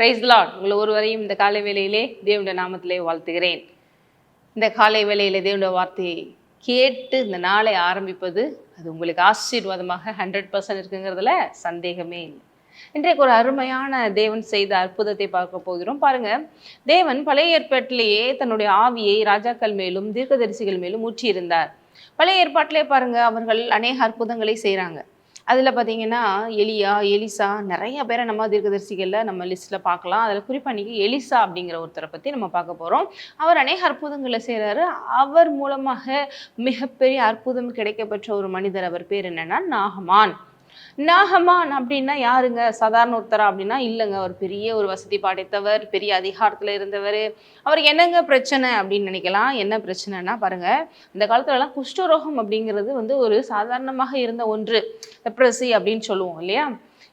Price lot உங்களை ஒருவரையும் இந்த காலை வேளையிலே தேவனுடைய நாமத்திலே வாழ்த்துகிறேன். இந்த காலை வேலையில் தேவனுடைய வார்த்தையை கேட்டு இந்த நாளை ஆரம்பிப்பது அது உங்களுக்கு ஆசீர்வாதமாக ஹண்ட்ரட் பர்சன்ட் இருக்குங்கிறதுல சந்தேகமே இல்லை. இன்றைக்கு ஒரு அருமையான தேவன் செய்த அற்புதத்தை பார்க்க போகிறோம். பாருங்க தேவன் பழைய ஏற்பாட்டிலேயே தன்னுடைய ஆவியை ராஜாக்கள் மேலும் தீர்க்கதரிசிகள் மேலும் ஊற்றியிருந்தார். பழைய ஏற்பாட்டிலே பாருங்க அவர்கள் அநேக அற்புதங்களை செய்கிறாங்க அதில் பார்த்தீங்கன்னா எலியா எலிசா நிறைய பேரை நம்ம தீர்க்கதரிசிகளில் நம்ம லிஸ்ட்டில் பார்க்கலாம். அதில் குறிப்பாக இன்றைக்கி எலிசா அப்படிங்கிற ஒருத்தரை பற்றி நம்ம பார்க்க போகிறோம் அவர் அநேக அற்புதங்களை செய்கிறாரு அவர் மூலமாக மிகப்பெரிய அற்புதம் கிடைக்கப்பெற்ற ஒரு மனிதர். அவர் பேர் என்னென்னா நாகமான். நாகமான் அப்படின்னா யாருங்க? சாதாரண ஒருத்தரா அப்படின்னா இல்லைங்க. அவர் பெரிய ஒரு வசதி படைத்தவர் பெரிய அதிகாரத்தில் இருந்தவர். அவருக்கு என்னங்க பிரச்சனை அப்படின்னு நினைக்கலாம். என்ன பிரச்சனைனா பாருங்க இந்த காலத்துலலாம் குஷ்டரோகம் அப்படிங்கிறது வந்து ஒரு சாதாரணமாக இருந்த ஒன்று. லெப்ரசி அப்படின்னு சொல்லுவோம் இல்லையா?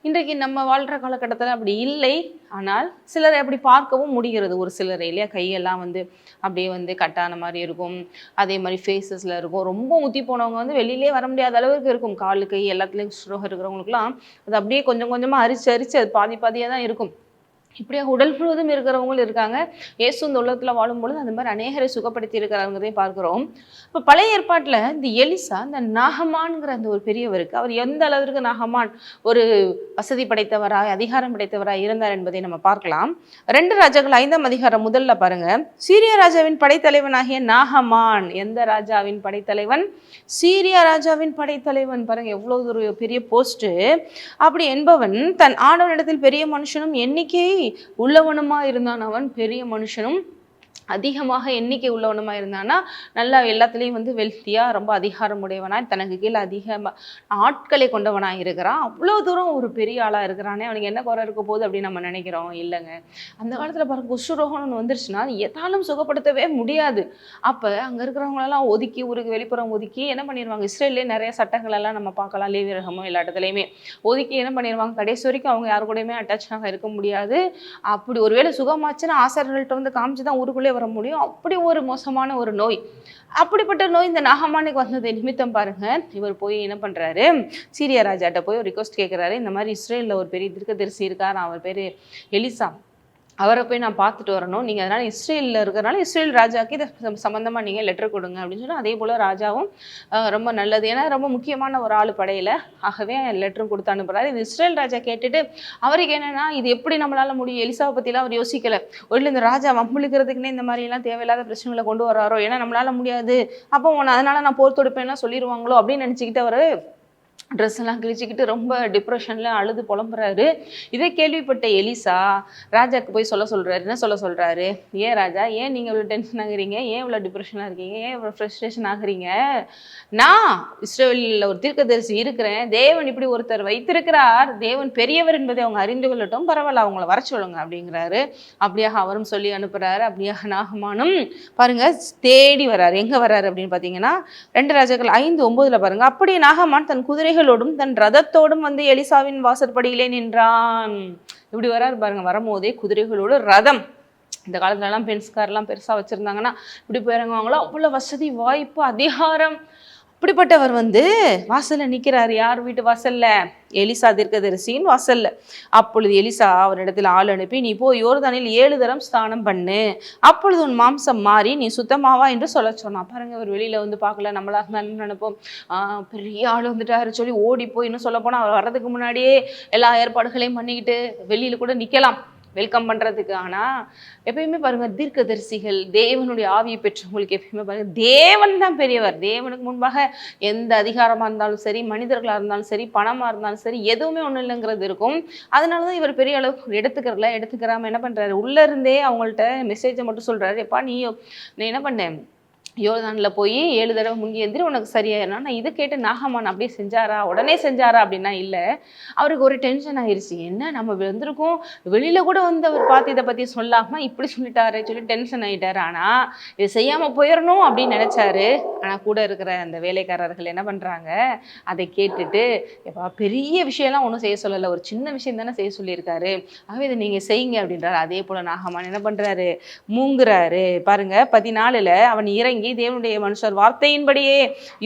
இன்றைக்கு நம்ம வாழ்கிற காலகட்டத்தில் அப்படி இல்லை. ஆனால் சிலரை அப்படி பார்க்கவும் முடிகிறது. ஒரு சிலர் இல்லையா? கையெல்லாம் வந்து அப்படியே வந்து கட்டான மாதிரி இருக்கும். அதே மாதிரி ஃபேஸஸில் இருக்கும். ரொம்ப ஊற்றி போனவங்க வந்து வெளியிலே வர முடியாத அளவுக்கு இருக்கும். காலு கை எல்லாத்துலேயும் ஸ்ட்ரோக் இருக்கிறவங்களுக்குலாம் அது அப்படியே கொஞ்சம் கொஞ்சமாக அரிச்சு அரிச்சு அது பாதி பாதியாக தான் இருக்கும். இப்படியா உடல் முழுவதும் இருக்கிறவங்களும் இருக்காங்க. இயேசு இந்த உலகத்தில் வாழும்பொழுது அந்த மாதிரி அநேகரை சுகப்படுத்தி இருக்கிறாங்கிறதையும் பார்க்குறோம். இப்போ பழைய ஏற்பாட்டில் இந்த எலிசா இந்த நாகமான்கிற அந்த ஒரு பெரியவருக்கு அவர் எந்த அளவிற்கு நாகமான் ஒரு வசதி படைத்தவராய் அதிகாரம் படைத்தவராய் இருந்தார் என்பதை நம்ம பார்க்கலாம். ரெண்டு ராஜாக்கள் ஐந்தாம் அதிகாரம் முதல்ல பாருங்க. சீரிய ராஜாவின் படைத்தலைவனாகிய நாகமான். எந்த ராஜாவின் படைத்தலைவன்? சீரிய ராஜாவின் படைத்தலைவன் பாருங்க எவ்வளவு ஒரு பெரிய போஸ்ட்டு அப்படி என்பவன் தன் ஆடவனிடத்தில் பெரிய மனுஷனும் எண்ணிக்கை உள்ளவனுமா இருந்தான் அவன் பெரிய மனுஷனும். அதிகமாக எண்ணிக்கை உள்ளவனுமா இருந்தானா நல்லா எல்லாத்துலேயும் வந்து வெல்த்தியாக ரொம்ப அதிகாரம் உடையவனாய் தனக்கு கீழே அதிகமாக ஆட்களை கொண்டவனாக இருக்கிறான். அவ்வளோ தூரம் ஒரு பெரிய ஆளாக இருக்கிறானே அவனுக்கு என்ன குறை இருக்க போகுது அப்படின்னு நம்ம நினைக்கிறோம். இல்லைங்க. அந்த காலத்தில் பாருங்க குஷ்ரோகம் ஒன்று வந்துருச்சுன்னா எதாலும் சுகப்படுத்தவே முடியாது. அப்போ அங்கே இருக்கிறவங்களெல்லாம் ஒதுக்கி ஊருக்கு வெளிப்புறம் ஒதுக்கி என்ன பண்ணிடுவாங்க இஸ்ரேல்லே நிறைய சட்டங்கள் எல்லாம் நம்ம பார்க்கலாம் லேவியரகமோ எல்லா இடத்துலையுமே. ஒதுக்கி என்ன பண்ணிடுவாங்க கடைசி வரைக்கும் அவங்க யாரு கூடயுமே அட்டாச்சாக இருக்க முடியாது. அப்படி ஒருவேளை சுகமாச்சுன்னா ஆசாரியர்கள்ட்ட வந்து காமிச்சு தான் ஊருக்குள்ளே வர முடியும். அப்படி ஒரு மோசமான ஒரு நோய். அப்படிப்பட்ட நோய் இந்த நாகமானுக்கு வந்தது. நிமித்தம் பாருங்க. இவர் போய் என்ன பண்றாரு? சீரிய ராஜாட்ட போய் ஒரு ரிக்வஸ்ட் கேட்குறாரு இந்த மாதிரி இஸ்ரேலில் ஒரு பெரிய திருக்கதரிசி இருக்கார் அவர் பேர் எலிசா அவரை போய் நான் பார்த்துட்டு வரணும். நீங்கள் அதனால் இஸ்ரேலில் இருக்கிறனால இஸ்ரேல் ராஜாக்கு இதை சம்மந்தமாக நீங்கள் லெட்டர் கொடுங்க அப்படின்னு சொன்னால் அதே போல் ராஜாவும் ரொம்ப நல்லது. ஏன்னா ரொம்ப முக்கியமான ஒரு ஆள் படையில். ஆகவே லெட்டரும் கொடுத்து அனுப்புகிறாரு இது இஸ்ரேல் ராஜா கேட்டுட்டு அவருக்கு என்னென்னா இது எப்படி நம்மளால் முடியும்? எலிசாவை பற்றிலாம் அவர் யோசிக்கலை. ஒரு இந்த ராஜா வம்புழுக்கிறதுக்குன்னே இந்த மாதிரிலாம் தேவையில்லாத பிரச்சனைகளை கொண்டு வராரோ ஏன்னா நம்மளால் முடியாது. அப்போ உன்னை அதனால் நான் போர் தொடுப்பேன்னா சொல்லிடுவாங்களோ அப்படின்னு நினச்சிக்கிட்டு அவர் ட்ரெஸ் எல்லாம் கிழிச்சிக்கிட்டு ரொம்ப டிப்ரெஷனில் அழுது புலம்புறாரு. இதை கேள்விப்பட்ட எலிசா ராஜாக்கு போய் சொல்ல சொல்கிறாரு என்ன சொல்ல சொல்கிறாரு ஏன் ராஜா ஏன் நீங்கள் இவ்வளோ டென்ஷன் ஆகுறீங்க? ஏன் இவ்வளோ டிப்ரெஷனாக இருக்கீங்க? ஏன் இவ்வளோ ஃப்ரஸ்ட்ரேஷன் ஆகுறீங்க? நான் இஸ்ரேலில் ஒரு தீர்க்கதரிசி இருக்கிறேன். தேவன் இப்படி ஒருத்தர் வைத்திருக்கிறார். தேவன் பெரியவர் என்பதை அவங்க அறிந்து கொள்ளட்டும். பரவாயில்ல அவங்கள வர சொல்லுங்க அப்படிங்கிறாரு. அப்படியாக அவரும் சொல்லி அனுப்புகிறாரு அப்படியாக நாகமானும் பாருங்க தேடி வராரு எங்கே வராரு அப்படின்னு பார்த்தீங்கன்னா ரெண்டு ராஜாக்கள் ஐந்து ஒம்போதில் பாருங்கள் அப்படியே நாகமான் தன் குதிரை குதிரைகளோடும் தன் ரதத்தோடும் வந்து எலிசாவின் வாசற்படியிலே நின்றான். இப்படி வரார் பாருங்க வரும்போதே குதிரைகளோடு ரதம். இந்த காலத்துலலாம் பென்ஸ்கார்லாம் பெருசாக வச்சுருந்தாங்கன்னா இப்படி போயிறங்குவாங்களோ அவ்வளோ வசதி வாய்ப்பு அதிகாரம். அப்படிப்பட்டவர் வந்து வாசல்ல நிற்கிறார் யார் வீட்டு வாசல்ல? எலிசா தீர்க்கதரிசியின் வாசல்ல. அப்பொழுது எலிசா அவரிடத்தில் ஆள் அனுப்பி நீ போய் யோர்தானில் ஏழு தரம் ஸ்தானம் பண்ணு. அப்பொழுது உன் மாம்சம் மாறி நீ சுத்தமாவா? என்று சொல்ல சொன்னான். பாருங்க அவர் வெளியில வந்து பார்க்கல. நம்மளா இருந்தா நினைப்போம்? ஆஹ் பெரிய ஆள் வந்துட்டாரு சொல்லி ஓடி போய் இன்னும் சொல்ல போனா அவர் வர்றதுக்கு முன்னாடியே எல்லா ஏற்பாடுகளையும் பண்ணிக்கிட்டு வெளியில கூட நிக்கலாம். வெல்கம் பண்ணுறதுக்கு ஆனால் எப்பயுமே பாருங்க தீர்க்கதரிசிகள் தேவனுடைய ஆவியை பெற்றவங்களுக்கு எப்பயுமே பாருங்க தேவன் தான் பெரியவர். தேவனுக்கு முன்பாக எந்த அதிகாரமாக இருந்தாலும் சரி மனிதர்களாக இருந்தாலும் சரி பணமாக இருந்தாலும் சரி எதுவுமே ஒன்றும் இல்லைங்கிறது இருக்கும். அதனால தான் இவர் பெரிய அளவுக்கு எடுத்துக்கிறல எடுத்துக்கிறாம என்ன பண்ணுறாரு உள்ளே இருந்தே அவங்கள்ட்ட மெசேஜை மட்டும் சொல்கிறாரு எப்பா நீ நீ என்ன பண்ண? யோர்தானில் போய் ஏழு தடவை முங்கி எந்திரி உனக்கு சரியாயிரும் நான் இதை கேட்டு நாகமான் அப்படியே செஞ்சாரா? உடனே செஞ்சாரா? அப்படின்னா இல்லை. அவருக்கு ஒரு டென்ஷன் ஆயிடுச்சு என்ன நம்ம வந்திருக்கோம். வெளியில் கூட வந்து அவர் பார்த்து இதை பற்றி சொல்லாமல் இப்படி சொல்லிட்டாரு சொல்லி டென்ஷன் ஆகிட்டார் ஆனா இது செய்யாமல் போயிடணும் அப்படின்னு நினச்சாரு. ஆனால் கூட இருக்கிற அந்த வேலைக்காரர்கள் என்ன பண்ணுறாங்க அதை கேட்டுட்டு எப்பா பெரிய விஷயம்லாம் ஒன்றும் செய்ய சொல்லலை. ஒரு சின்ன விஷயம் தானே செய்ய சொல்லியிருக்காரு. ஆகவே இதை நீங்கள் செய்யுங்க அப்படின்றாரு. அதே போல் நாகமான் என்ன பண்ணுறாரு மூங்குறாரு. பாருங்க பதினாலில் அவன் இறங்கி இறங்கி தேவனுடைய மனுஷர். வார்த்தையின்படியே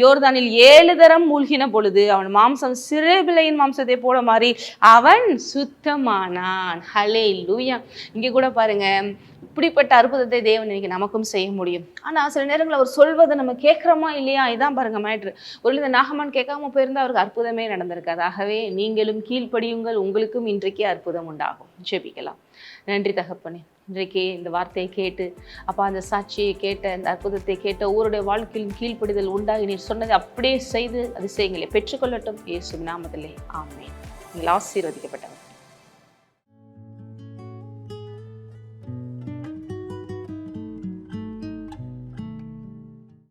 யோர்தானில் ஏழு தரம் மூழ்கின பொழுது அவன் மாம்சம் சிறு பிள்ளையின் மாம்சத்தை போல மாறி அவன் சுத்தமானான். ஹலே லூயா இங்கே கூட பாருங்க இப்படிப்பட்ட அற்புதத்தை தேவன் இன்னைக்கு நமக்கும் செய்ய முடியும். ஆனா சில நேரங்களில் அவர் சொல்வதை நம்ம கேட்குறோமா இல்லையா? இதான் பாருங்க மேட்ரு ஒரு இந்த நாகமான் கேட்காம போயிருந்தால் அவருக்கு அற்புதமே நடந்திருக்காது. ஆகவே நீங்களும் கீழ்ப்படியுங்கள் உங்களுக்கும் இன்றைக்கே அற்புதம் உண்டாகும். ஜெபிக்கலாம். நன்றி தகப்பனே. இன்றைக்கே இந்த வார்த்தையை கேட்டு அப்போ அந்த சாட்சியை கேட்ட அந்த அற்புதத்தை கேட்ட ஒவ்வொருடைய வாழ்க்கையிலும் கீழ்ப்படிதல் உண்டாகி நீர் சொன்னதை அப்படியே செய்து அதிசயங்களை பெற்றுக்கொள்ளட்டும். இயேசு நாமத்திலே. ஆமே நீங்கள் ஆசீர்வதிக்கப்பட்டவர்.